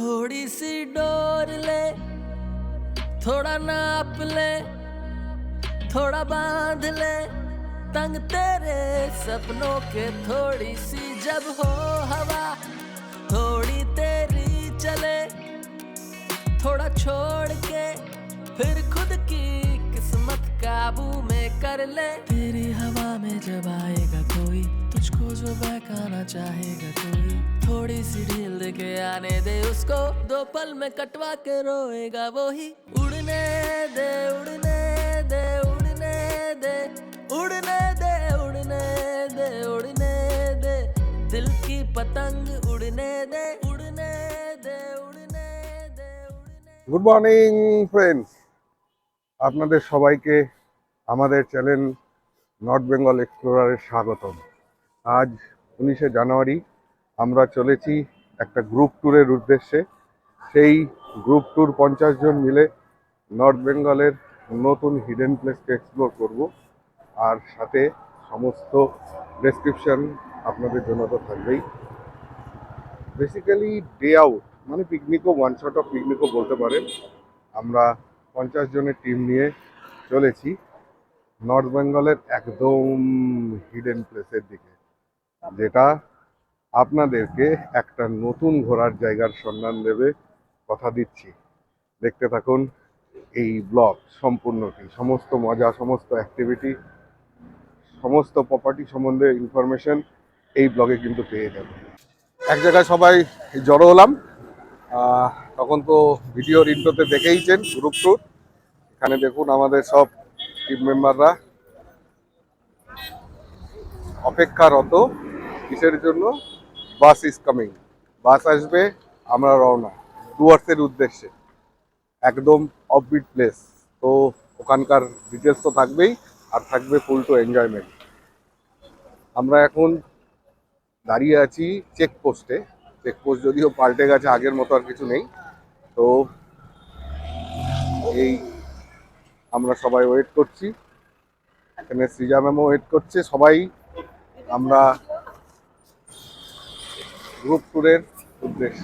थोड़ी सी डोर ले, थोड़ा नाप ले, थोड़ा बाँध ले। तंग तेरे सपनों के थोड़ी सी जब हो हवा, थोड़ी तेरी चले, थोड़ा छोड़ के फिर खुद की किस्मत काबू में कर ले। तेरी हवा में जब आएगा कोई तुझको जो बहकाना चाहेगा कोई थोड़ी सी ढील दे के आने दे उसको दो पल में कटवा के रोएगा वो ही उड़ने दे उड़ने दे उड़ने दे उड़ने दे उड़ने दे उड़ने दे दिल की पतंग उड़ने दे उड़ने दे उड़ने दे उड़ने গুড মর্নিং ফ্রেন্ডস আপনাদের সবাইকে আমাদের চ্যানেল নর্থ বেঙ্গল এক্সপ্লোরারের স্বাগতম আজ উনিশে জানুয়ারি আমরা চলেছি একটা গ্রুপ ট্যুরের উদ্দেশ্যে। সেই গ্রুপ ট্যুর পঞ্চাশ জন মিলে নর্থ বেঙ্গলের নতুন হিডেন প্লেসকে এক্সপ্লোর করব। আর সাথে সমস্ত ডেসক্রিপশন আপনাদের জন্য তো থাকবেই। বেসিক্যালি ডে আউট মানে পিকনিকও ওয়ান শট অফ পিকনিকও বলতে পারেন। আমরা পঞ্চাশ জনের টিম নিয়ে চলেছি। নর্থ বেঙ্গলের একদম হিডেন প্লেসের দিকে। যেটা আপনাদেরকে একটা নতুন ঘোরার জায়গার সন্ধান দেবে, কথা দিচ্ছি। দেখতে থাকুন এই ব্লগ সম্পূর্ণটি, সমস্ত মজা, সমস্ত অ্যাক্টিভিটি সমস্ত প্রপার্টি সম্বন্ধে ইনফরমেশন এই ব্লগে কিন্তু পেয়ে যাবেন। এক জায়গায় সবাই জড়ো হলাম। তখন তো ভিডিওর ইন্ট্রোতে দেখেইছেন গ্রুপ ট্যুর এখানে দেখুন আমাদের সব টিম মেম্বাররা অপেক্ষারত। কিসের জন্য? বাস ইজ কামিং বাস আসবে, আমরা রওনা। ডুয়ার্সের উদ্দেশ্যে। একদম অফবিট প্লেস তো ওখানকার ডিটেলস তো থাকবেই, আর থাকবে ফুল টু এনজয়মেন্ট আমরা এখন দাঁড়িয়ে আছি চেকপোস্টে চেকপোস্ট যদিও পাল্টে গেছে, আগের মতো আর কিছু নেই। তো এই আমরা সবাই ওয়েট করছি। এখানে সৃজা ম্যামও ওয়েট করছে। সবাই আমরা গ্রুপ ট্যুরের উদ্দেশ্য।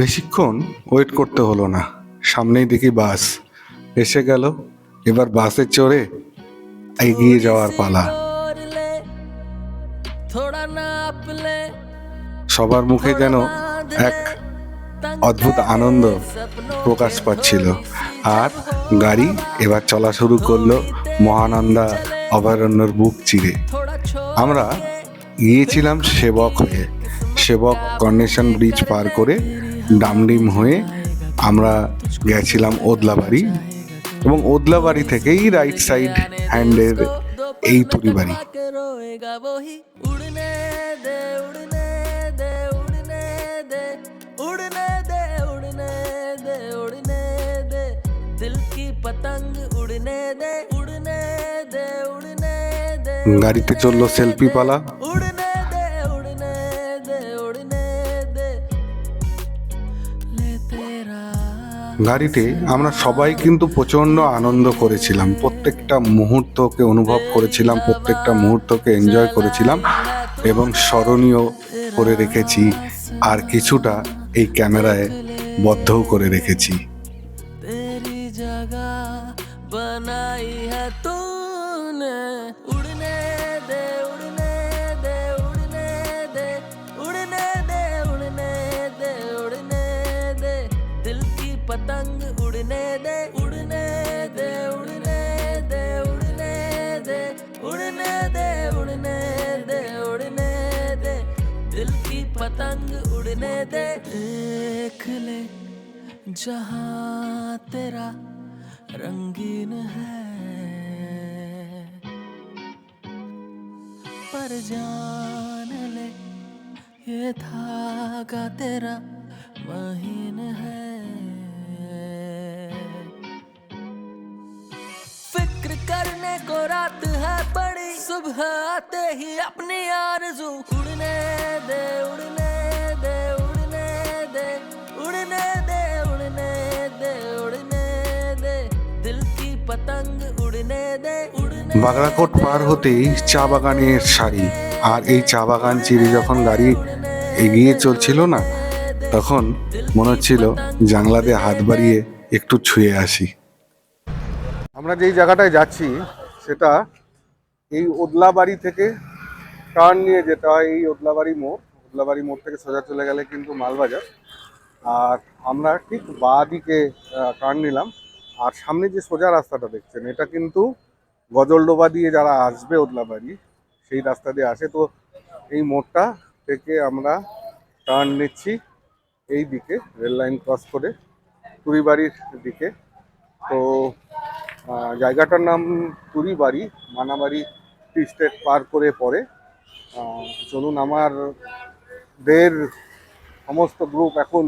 বেশিক্ষণ ওয়েট করতে হলো না। সামনেই দেখি বাস। এসে গেল, এবার বাসে চড়ে এগিয়ে যাওয়ার পালা। সবার মুখে যেন এক অদ্ভুত আনন্দ প্রকাশ পাচ্ছিল। আর গাড়ি এবার চলা শুরু করল মহানন্দা অভয়ারণ্যর বুক চিরে थोड़ा छोड़ আমরা গিয়েছিলাম সেবক হয়ে সেবক কর্নেশন ব্রিজ পার করে ডামডিম হয়ে আমরা গেছিলাম ওদলাবাড়ি এবং ওদলাবাড়ি থেকেই রাইট সাইড হ্যান্ডের এই তুরিবাড়ি के रोएगा वो ही उड़ने दे उड़ने दे उड़ने दे उड़ने दे उड़ने दे उड़ने दे दिल की पतंग उड़ने दे उड़ने दे उड़ने दे গাড়িতে চললো সেলফি পালা उड़ने दे उड़ने दे उड़ने दे ले तेरा গাড়িতে আমরা সবাই কিন্তু প্রচন্ড আনন্দ করেছিলাম প্রত্যেকটা মুহূর্তকে অনুভব করেছিলাম প্রত্যেকটা মুহূর্তকে এনজয় করেছিলাম এবং স্মরণীয় করে রেখেছি আর কিছুটা এই ক্যামেরায় বদ্ধও করে রেখেছি तेरी जगह बनाई है तूने पतंग उड़ने दे उड़ने दे उड़ने दे उड़ने दे उड़ने दे उड़ने दे उड़ने दे। दिल की पतंग उड़ने दे, देख ले जहाँ तेरा रंगीन है। पर जान ले, ये धागा तेरा महीन है। करने को रात है बड़ी सुबह आते ही अपनी आरज़ू उड़ने दे उड़ने दे उड़ने दे उड़ने दे उड़ने दे उड़ने दे दिल की पतंग उड़ने दे उड़ने বাগড়াকোট পার হতেই চা বাগানের সারি আর এই চা বাগান চিরে যখন গাড়ি এগিয়ে চলছিল না তখন মনে হচ্ছিল জানলা দিয়ে হাত বাড়িয়ে একটু ছুঁয়ে আসি আমরা যেই জায়গাটায় যাচ্ছি, সেটা এই ওদলাবাড়ি থেকে টার্ন নিয়ে যেতে হয়, এই ওদলাবাড়ি মোড়। ওদলাবাড়ি মোড় থেকে সোজা চলে গেলে কিন্তু মালবাজার। আর আমরা ঠিক বাঁ দিকে টার্ন নিলাম। আর সামনে যে সোজা রাস্তাটা দেখছেন, এটা কিন্তু গজলডোবা দিয়ে যারা আসবে ওদলাবাড়ি, সেই রাস্তা দিয়ে আসে। তো এই মোড়টা থেকে আমরা টার্ন নিচ্ছি এই দিকে, রেল লাইন ক্রস করে। টুরিবাড়ির দিকে। তো জায়গাটার নাম টুরিবাড়ি মানাবাড়ি টি স্টেট পার করে পরে চলুন, আমার দের সমস্ত গ্রুপ এখন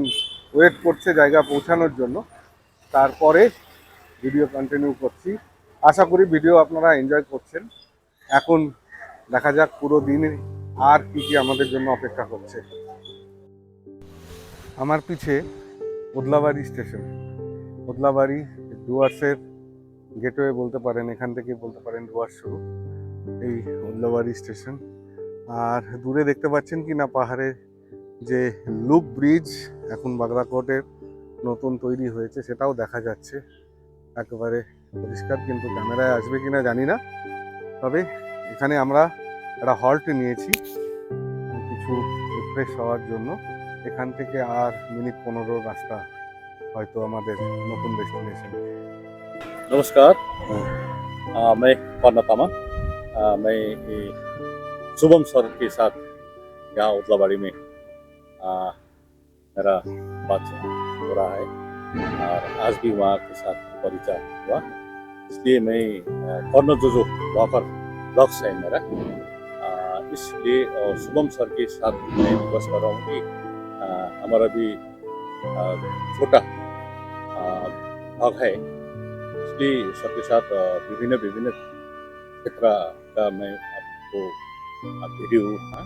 ওয়েট করছে জায়গা পৌঁছানোর জন্য। তারপরে ভিডিও কন্টিনিউ করছি। আশা করি ভিডিও আপনারা এনজয় করছেন। এখন দেখা যাক পুরো দিনে আর কি কি আমাদের জন্য অপেক্ষা করছে। আমার পিছে ওদলাবাড়ি স্টেশন। ওদলাবাড়ি ডুয়ার্সের গেটওয়ে বলতে পারেন, এখান থেকে বলতে পারেন ডুয়ার্স শুরু এই ওদলাবাড়ি স্টেশন। আর দূরে দেখতে পাচ্ছেন কি না পাহাড়ের যে লুপ ব্রিজ, এখন বাগরাকোটের নতুন তৈরি হয়েছে, সেটাও দেখা যাচ্ছে। একেবারে পরিষ্কার, কিন্তু ক্যামেরায় আসবে কি না জানি না। তবে এখানে আমরা একটা হল্ট নিয়েছি, কিছু রিফ্রেশ হওয়ার জন্য। এখান থেকে আর মিনিট পনেরো রাস্তা হয়তো আমাদের নতুন ডেস্টিনেশন नमस्कार। मैं पन्ना तामा मैं शुभम सर के साथ यहाँ उतलाबाड़ी में आ, मेरा बातचीत हो रहा है। और आज भी वहाँ के साथ परिचय हुआ। इसलिए मैं आ, कर्ण जोजो वॉकर ब्लॉग्स है मेरा। आ, इसलिए शुभम सर के साथ मैं रिक्वेस्ट कर रहा हूँ कि हमारा भी छोटा भाग है। इसलिए सबके साथ अ, विभिन्न विभिन्न क्षेत्र का मैं आपको अ, वीडियो हाँ,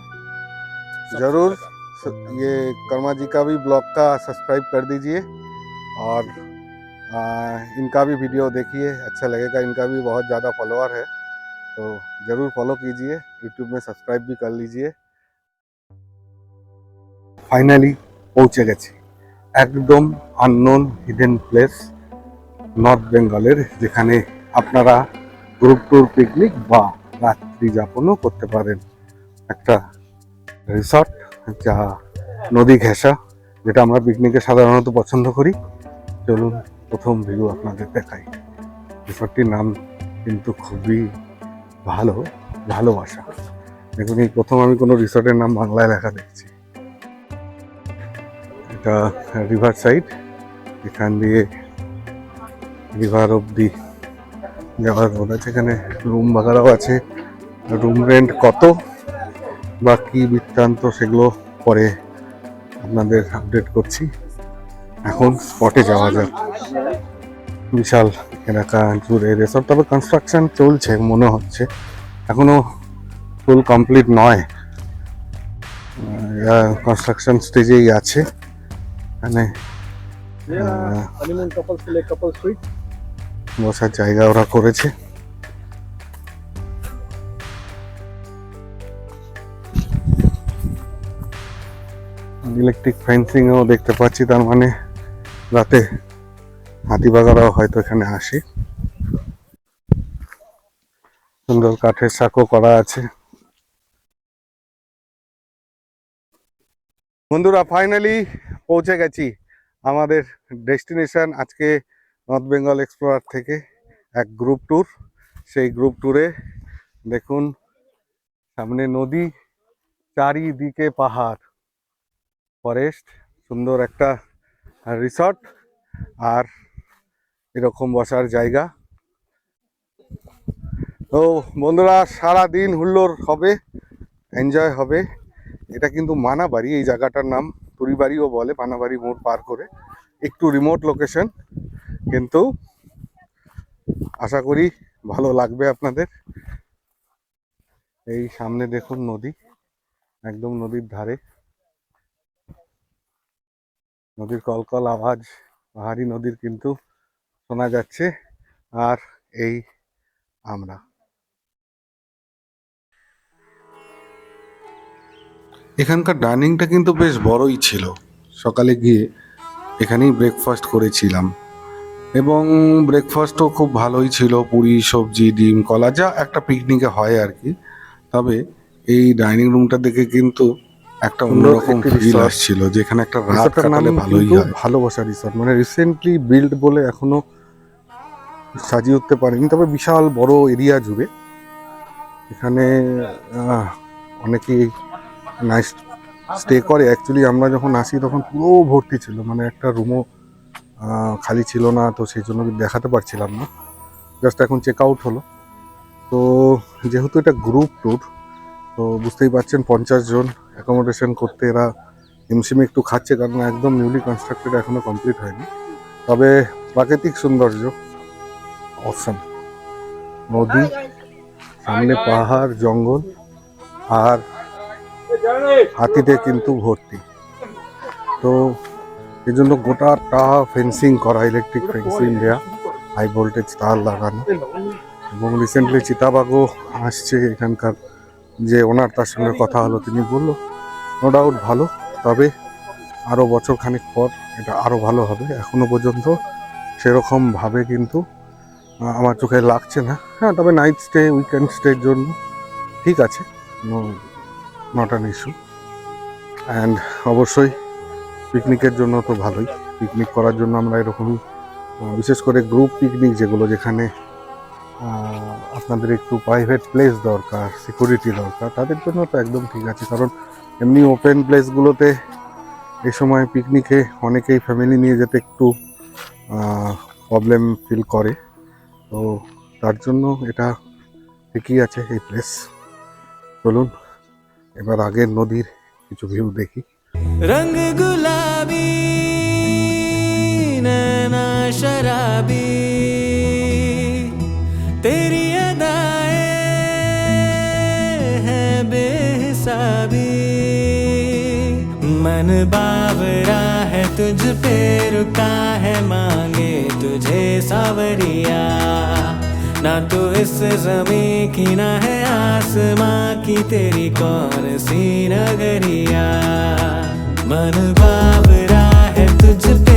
सब जरूर। क्षेत्र का। ये कर्मा जी का भी ब्लॉग का सब्सक्राइब कर दीजिए और आ, इनका भी वीडियो देखिए अच्छा लगेगा इनका भी बहुत ज़्यादा फॉलोअर है तो ज़रूर फॉलो कीजिए यूट्यूब में सब्सक्राइब भी कर लीजिए ফাইনালি পৌঁছে গেছি একদম আননোন হিডেন প্লেস নর্থ বেঙ্গলের যেখানে আপনারা গ্রুপ ট্যুর পিকনিক বা রাত্রি যাপনও করতে পারেন। একটা রিসর্ট যা নদী ঘেঁষা, যেটা আমরা পিকনিকে সাধারণত পছন্দ করি। চলুন প্রথম ভিউ আপনাদের দেখাই। রিসর্টটির নাম কিন্তু খুবই ভালো, ভালোবাসা। দেখুন, এই প্রথম আমি কোনো রিসর্টের নাম বাংলায় লেখা দেখছি। এটা রিভার সাইড এখান দিয়ে রিভার অবধি যাওয়ার রোড আছে এখানে রুম বাগারাও আছে। রুম রেন্ট কত বা কী বৃত্তান্ত সেগুলো পরে আপনাদের আপডেট করছি। এখন স্পটে যাওয়া যাক। বিশাল এলাকা, জুড়ে রেসর্ট তবে কনস্ট্রাকশন চলছে মনে হচ্ছে। এখনও ফুল কমপ্লিট নয়। কনস্ট্রাকশন স্টেজেই আছে। এখানে বসার জায়গা ওরা করেছে। ইলেকট্রিক ফেন্সিংও দেখতে পাচ্ছি, তার মানে রাতে হাতি বাগারাও হয়তো এখানে আসে। সুন্দর কাঠের সাঁকো করা আছে। বন্ধুরা ফাইনালি পৌঁছে গেছি আমাদের ডেস্টিনেশন আজকে নর্থ বেঙ্গল এক্সপ্লোরার থেকে এক গ্রুপ ট্যুর সেই গ্রুপ ট্যুরে দেখুন, সামনে নদী, চারিদিকে পাহাড়। ফরেস্ট সুন্দর একটা রিসর্ট আর এরকম বসার জায়গা। তো বন্ধুরা সারা দিন হুল্লোড় হবে এনজয় হবে। এটা কিন্তু মানাবাড়ি, এই জায়গাটার নাম তুরিবাড়িও বলে, মানাবাড়ি মোড় পার করে। একটু রিমোট লোকেশন কিন্তু আশা করি ভালো লাগবে আপনাদের। এই সামনে দেখুন নদী, একদম নদীর ধারে। নদীর কলকল আওয়াজ, পাহাড়ি নদীর কিন্তু শোনা যাচ্ছে, আর এই আমরা। এখানকার ডাইনিংটা কিন্তু বেশ বড়ই ছিল। সকালে গিয়ে এখানেই ব্রেকফাস্ট করেছিলাম। এবং ব্রেকফাস্টও খুব ভালোই ছিল পুরি সবজি ডিম কলা যা একটা পিকনিকে হয় আর কি। তবে এই ডাইনিং রুমটা দেখে কিন্তু একটা অন্যরকম ফিল আসছিল যেখানে একটা রাত কাটালে ভালোই হয়। ভালোবাসা রিসর্ট মানে রিসেন্টলি বিল্ড বলে এখনও সাজিয়ে উঠতে পারেনি তবে বিশাল বড় এরিয়া জুড়ে। এখানে অনেকেই নাইস স্টে করে। অ্যাকচুয়ালি আমরা যখন আসি তখন পুরো ভর্তি ছিল মানে একটা রুমও খালি ছিল না, তো সেই জন্য দেখাতে পারছিলাম না। জাস্ট এখন চেক আউট হলো। তো যেহেতু এটা গ্রুপ ট্যুর তো বুঝতেই পারছেন পঞ্চাশ জন অ্যাকোমোডেশন করতে এরা হিমশিমে একটু খাচ্ছে, কারণ একদম নিউলি কনস্ট্রাক্টেড এখনও কমপ্লিট হয়নি। তবে প্রাকৃতিক সৌন্দর্য অসম নদী, সামনে পাহাড়, জঙ্গল, আর হাতিতে কিন্তু ভর্তি। তো এই জন্য গোটাটা ফেন্সিং করা ইলেকট্রিক ফেন্সিং দেওয়া হাই ভোল্টেজ তার লাগানো। এবং রিসেন্টলি চিতাবাগও আসছে এখানকার, যে ওনার তার সঙ্গে কথা হলো, তিনি বলল নো ডাউট ভালো, তবে আরও বছর খানিক পর এটা আরও ভালো হবে, এখনও পর্যন্ত সেরকমভাবে কিন্তু আমার চোখে লাগছে না। হ্যাঁ তবে নাইট স্টে উইকেন্ড স্টের জন্য ঠিক আছে নট অ্যান ইস্যু অ্যান্ড অবশ্যই পিকনিকের জন্য তো ভালোই। পিকনিক করার জন্য আমরা এরকম বিশেষ করে গ্রুপ পিকনিক যেগুলো যেখানে আপনাদের একটু প্রাইভেট প্লেস দরকার সিকিউরিটি দরকার, তাদের জন্য তো একদম ঠিক আছে। কারণ এমনি ওপেন প্লেসগুলোতে এই সময় পিকনিকে অনেকেই ফ্যামিলি নিয়ে যেতে একটু প্রবলেম ফিল করে। তো তার জন্য এটা ঠিকই আছে এই প্লেস চলুন, এবার আগের নদীর কিছু ভিউ দেখি। রঙগুলা शराबी। तेरी अदाएँ हैं बेहिसाबी। मन बावरा है, तुझ पे रुका है मांगे तुझे सावरिया। ना तो इस जमी की, ना है आसमां की, तेरी कौन सी नगरिया? मन बावरा है, तुझ पे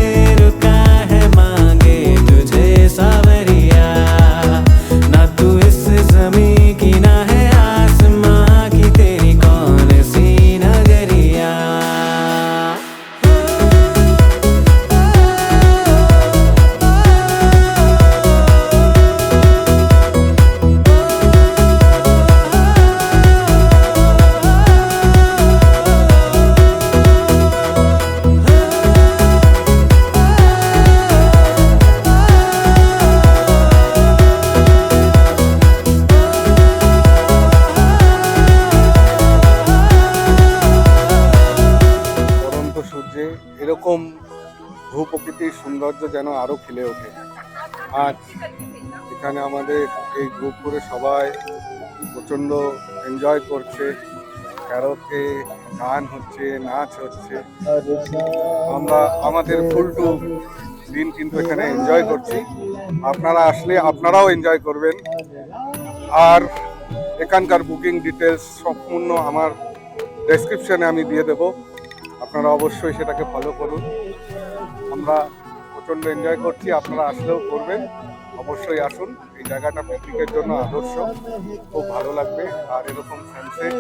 আজ এখানে আমাদের এই গ্রুপ করে সবাই প্রচণ্ড এনজয় করছে। ক্যারোকে গান হচ্ছে, নাচ হচ্ছে। আমরা, আমাদের ফুল টু দিন কিন্তু এখানে এনজয় করছি। আপনারা আসলে আপনারাও এনজয় করবেন। আর এখানকার বুকিং ডিটেলস সম্পূর্ণ আমার ডেসক্রিপশনে আমি দিয়ে দেবো। আপনারা অবশ্যই সেটাকে ফলো করুন। আমরা প্রচণ্ড এনজয় করছি, আপনারা আসলেও করবেন। অবশ্যই আসুন, এই জায়গাটা পিকনিকের জন্য আদর্শ, খুব ভালো লাগবে। আর এরকম সানসেট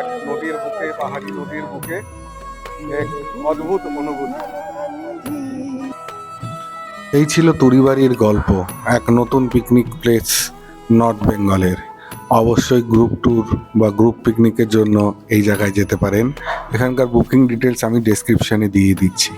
এক নদীর বুকে, পাহাড়ি নদীর বুকে, এক অদ্ভুত অনুভূতি। এই ছিল তুরিবাড়ির গল্প, এক নতুন পিকনিক প্লেস নর্থ বেঙ্গলের অবশ্যই গ্রুপ ট্যুর বা গ্রুপ পিকনিকের জন্য এই জায়গায় যেতে পারেন। এখানকার বুকিং ডিটেলস আমি ডেসক্রিপশনে দিয়ে দিচ্ছি।